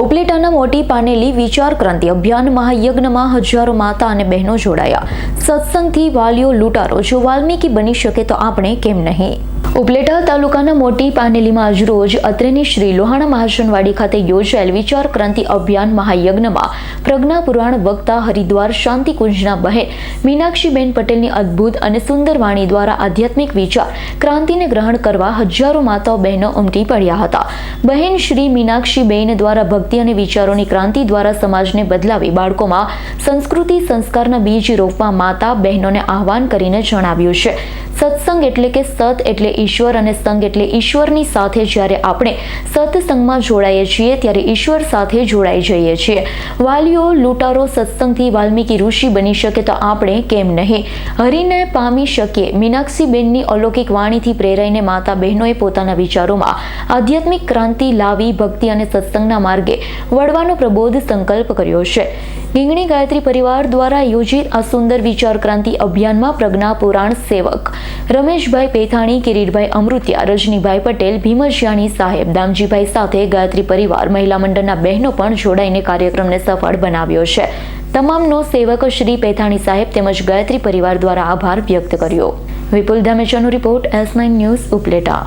ઉપલેટાના મોટી પાનેલી વિચાર ક્રાંતિ અભિયાન મહાયજ્ઞમાં હજારો માતા અને બહેનો જોડાયા. સત્સંગથી વાલીઓ લૂંટારો. જો વાલ્મીકી બની શકે તો આપણે કેમ નહીં? ઉપલેટા તાલુકાના મોટી પાનેલીમાં આજરોજ અત્રેની શ્રી લોહાણા મહાજનવાડી ખાતે યોજાયેલ વિચાર ક્રાંતિ અભિયાન મહાયજ્ઞમાં પ્રજ્ઞા પુરાણ વક્તા હરિદ્વાર શાંતિકુંજના બહેન મીનાક્ષીબેન પટેલની અદ્ભુત અને સુંદર વાણી દ્વારા આધ્યાત્મિક વિચાર ક્રાંતિને ગ્રહણ કરવા હજારો માતાઓ બહેનો ઉમટી પડ્યા હતા. બહેન શ્રી મીનાક્ષીબેન દ્વારા ભક્તિ અને વિચારોની ક્રાંતિ દ્વારા સમાજને બદલાવી બાળકોમાં સંસ્કૃતિ સંસ્કારના બીજ રોપવા માતા બહેનોને આહવાન કરીને જણાવ્યું છે. સત્સંગ એટલે કે સત એટલે ઈશ્વર અને સંગ એટલે ઈશ્વરની સાથે જ્યારે આપણે સત્સંગમાં જોડાઈએ છીએ ત્યારે ઈશ્વર સાથે જોડાઈ જઈએ છીએ. વાલીઓ, લૂંટારો સત્સંગથી વાલ્મીકી ઋષિ બની શકે તો આપણે કેમ નહીં? હરિને પામી શકીએ. મીનાક્ષીબેનની અલૌકિક વાણીથી પ્રેરાઈને માતા બહેનોએ પોતાના વિચારોમાં આધ્યાત્મિક ક્રાંતિ લાવી ભક્તિ અને સત્સંગના માર્ગે વળવાનો પ્રબોધ સંકલ્પ કર્યો છે. ગીંગણી ગાયત્રી પરિવાર દ્વારા યોજિત આ સુંદર વિચાર ક્રાંતિ અભિયાનમાં પ્રજ્ઞા પુરાણ સેવક. રમેશભાઈ પેથાણી, કિરીટભાઈ અમૃત્યા, રજનીભાઈ પટેલ, ભીમજિયાણી સાહેબ, દામજીભાઈ સાથે ગાયત્રી પરિવાર, મહિલા મંડળના બહેનો પણ જોડાઈને કાર્યક્રમને સફળ બનાવ્યો છે. તમામનો સેવક શ્રી પેથાણી સાહેબ તેમજ ગાયત્રી પરિવાર દ્વારા આભાર વ્યક્ત કર્યો. Vipul ધામેચાનો report S nine news Upleta.